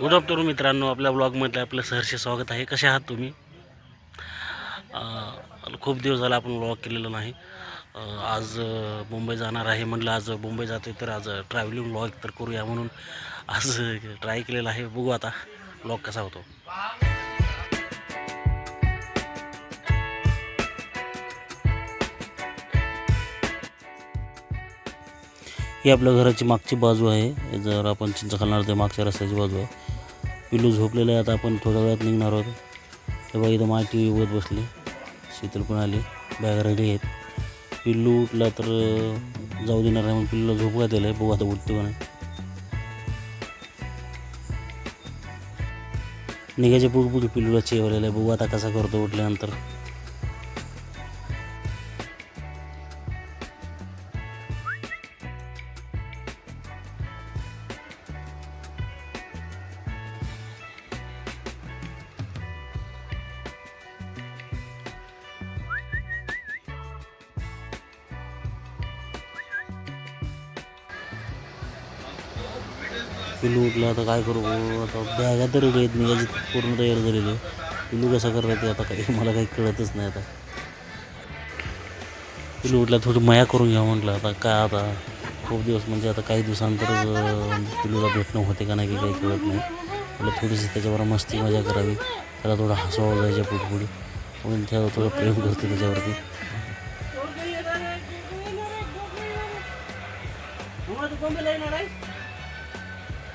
Good afternoon मित्रांनो आपल्या ब्लॉगमध्ये आपलं सहर्ष स्वागत आहे. कसे आहात तुम्ही? खूप दिवस झाला आपण ब्लॉग केलेला नाही. आज मुंबई जाणार आहे म्हटलं आज मुंबई जाते तर आज ट्रॅव्हलिंग ब्लॉग तर करूया म्हणून आज ट्राय केलेला आहे. बघू आता ब्लॉग कसा होतो. ही आपल्या घराची मागची बाजू आहे. जर आपण चिंच खालणार ते मागच्या रस्त्याची बाजू आहे. पिल्लू झोपलेलं आहे आता आपण थोड्या वेळात निघणार आहोत. तेव्हा बघा इथं माझी टी व्ही बघत बसली. शीतल पण आली. बॅग रेडी आहेत. पिल्लू उठला तर जाऊ देणार नाही म्हणून पिल्लूला झोप घातलेलं आहे बघू आता उठतो का नाही. निघायच्या पुढे पिल्लूला चेवलेलं आहे बघू आता कसा करतो उठल्यानंतर. पिल्लू उठला आता काय करू? आता बॅगा तर येत नाही याची पूर्ण तयार झालेली पिलू पिल्लू कसा करता ते आता काही मला काही कळतच नाही आता. पिल्लू उठला थोडी मया करून घ्या म्हटलं आता काय आता? खूप दिवस म्हणजे आता काही दिवसानंतरच पिलूला पिल्लूला भेटणं होते का नाही की काही कळत नाही. म्हटलं थोडीशी त्याच्यावर मस्ती मजा करावी. त्याला थोडं हसवावं जायच्या पुढपुढी. म्हणून त्याला थोडं प्रेम करते त्याच्यावरती.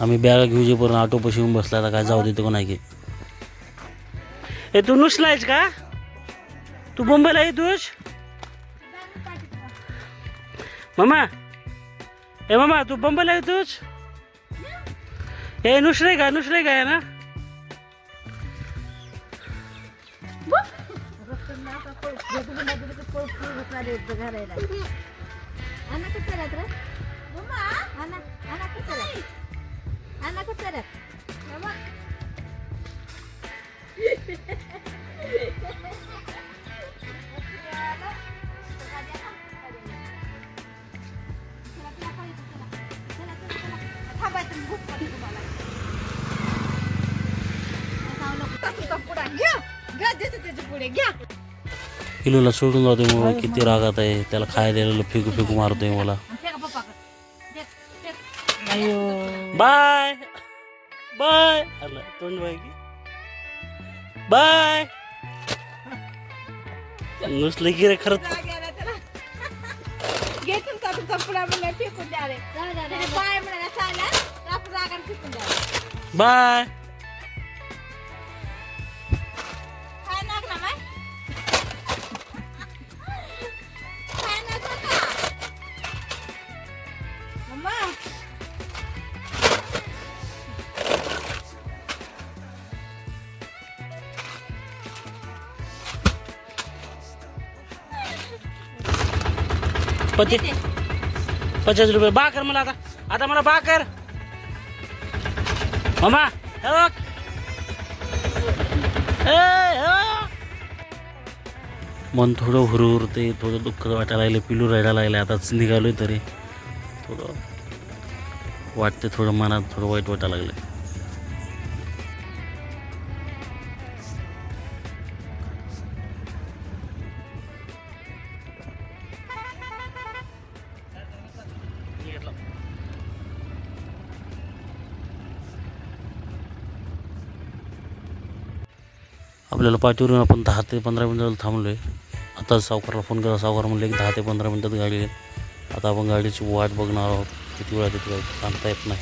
आम्ही बॅगा घेऊ जे पर्यंत ऑटो पशी येऊन बसला आता काय जाऊ देतो का नाही की? हे तू नुसलायस का? तू मुंबईला येतोस? मामा. ए मामा तू मुंबईला येतोस? हे नुसरे का नुसरे का आहे ना? Mama, anak. Mama. पुढे घ्या पिलूला सोडून जाते मग किती रागात आहे. त्याला खायला दिलेलं फेकू फेकू मारतोय मला. बाय. बाय. आलं तोंड बाय की. बाय. नुसलं की रे खरंच घेतून का तुमचा पुढा म्हणलं फेकून द्या रे. पाय म्हणाला चालला. आपण रागाने फेकून द्या. बाय. पती पचास रुपये. बा कर मला आता. आता मला बा कर मामा. मन थोडं हुरहुरते थोडं दुःख वाटायला लागले पिलू राहायला लागले. आताच निघालोय तरी. थोडं वाटते थोडं मनात थोडं वाईट वाटायला लागलं आपल्याला पाठीवरून आपण दहा ते पंधरा मिनटाला थांबलो आहे आता सावकारला फोन केला सावकार म्हणले की दहा ते पंधरा मिनटात गाडी येईल. आता आपण गाडीची वाट बघणार आहोत. किती वेळा किती वेळ सांगता येत नाही.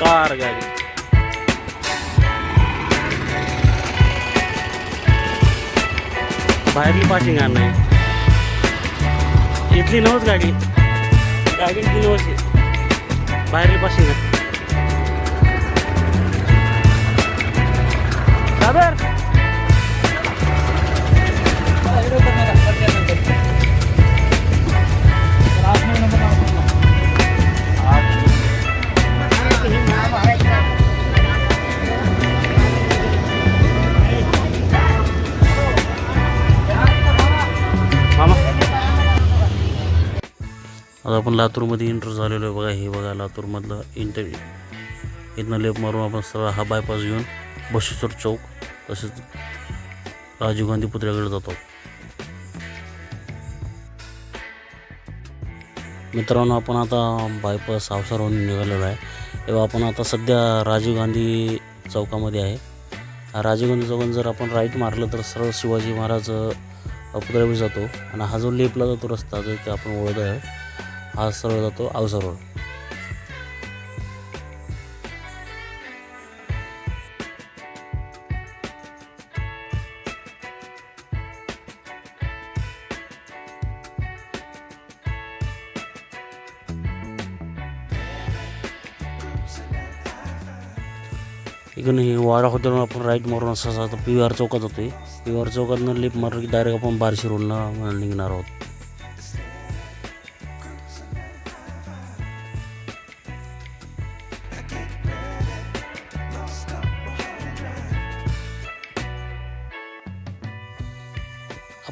कार गाडी. बाहेरली पासिंग नाही. इथली नव्हत गाडी. गाडी तीन वर्ष बाहेर पाशी ना सागर मामा आपण लातूरमध्ये इंटर झालेलो आहे बघा. हे बघा लातूरमधलं इंटर इथनं लेप मारून आपण सरळ हा बायपास घेऊन बशेश्वर चौक तसेच राजीव गांधी पुतळ्याकडे जातो. मित्रांनो आपण आता बायपास अवसरवून निघालेलो आहे. तेव्हा आपण आता सध्या राजीव गांधी चौकामध्ये आहे. राजीव गांधी चौकात जर आपण राईट मारलं तर सरळ शिवाजी महाराज पुतळ्यावर जातो. आणि हा जो लेपला जातो रस्ता जो ते आपण ओळख आहे हा सरळ जातो अवसर रोड इकडून हे वाडा हॉटेलवर आपण राईट मारून असं पी व्ही आर चौकात जातोय. पी व्ही आर चौकातनं लिफ्ट मारलं की डायरेक्ट आपण बारशी रोडला निघणार आहोत.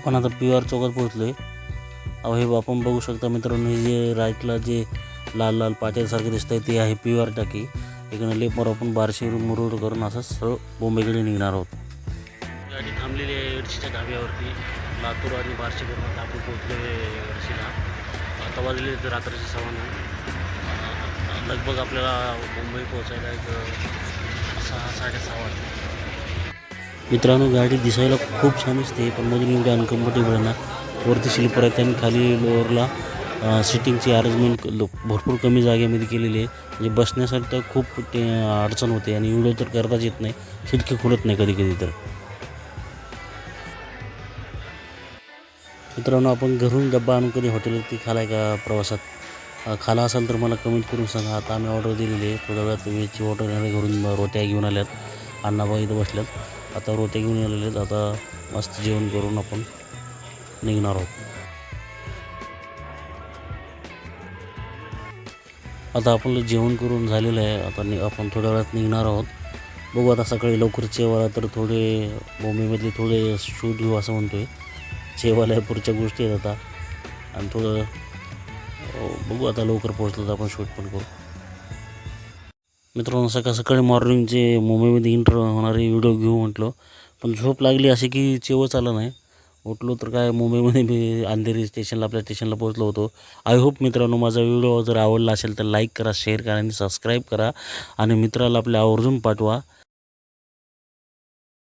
आपण आता पी आर चौकात पोहोचलो आहे अहो हे आपण बघू शकता मित्रांनो हे जे राईटला जे लाल लाल पाट्यासारखे दिसत आहे ते आहे पी आर टाकी. इकडे लेपवर आपण बारशे मुरुड करून असं सरळ बोंबेकडे निघणार आहोत. गाडी थांबलेली आहे एडशीच्या धाब्यावरती. लातूर आणि बारशे करून आपण पोहोचलो आहे एडशीला आता वाजले तर रात्रीचे सव्वा लगभग आपल्याला मुंबई पोहोचायला एक सहा साडेसहा वाजता मित्रांनो गाडी दिसायला खूप छान दिसते. पण मधून एवढी अनकम्फर्टेबल ना. वरती स्लीपर आहेत त्यांनी खाली लोअरला सिटिंगची अरेंजमेंट भरपूर कमी जागेमध्ये केलेली आहे. म्हणजे बसण्यासाठी तर खूप ते अडचण होते आणि एवढं तर करताच येत नाही. खिडकी खुलत नाही कधी कधी तर. मित्रांनो आपण घरून डब्बा आणून कधी हॉटेलवरती खालाय का प्रवासात? खाला असाल तर मला कमेंट करून सांगा. आता आम्ही ऑर्डर दिलेली आहे. थोड्या वेळात वेजची ऑर्डर घरून रोट्या घेऊन आल्यात. अण्णाबा इथं बसल्यात. आता रोटे घेऊन आलेले आहेत. आता मस्त जेवण करून आपण निघणार आहोत. आता आपलं जेवण करून झालेलं आहे. आता नि आपण थोड्या वेळात निघणार आहोत. बघू आता सकाळी लवकर चेवाला तर थोडे मुंबईमधले थोडे शूट घेऊ असं म्हणतो आहे चेवाला पुढच्या गोष्टी आहेत आता. आणि थोडं बघू आता लवकर पोहोचलं तर आपण शूट पण करू. मित्रांनो सकाळ सकाळी मॉर्निंगचे मुंबईमध्ये इंटर होणारे व्हिडिओ घेऊ म्हटलं. पण झोप लागली अशी की चेवच आलं नाही. उठलो तर काय मुंबईमध्ये मी अंधेरी स्टेशनला आपल्या स्टेशनला पोहोचलो होतो. आय होप मित्रांनो माझा व्हिडिओ जर आवडला असेल तर लाईक करा शेअर करा आणि सबस्क्राईब करा. आणि मित्राला आपल्या आवर्जून पाठवा.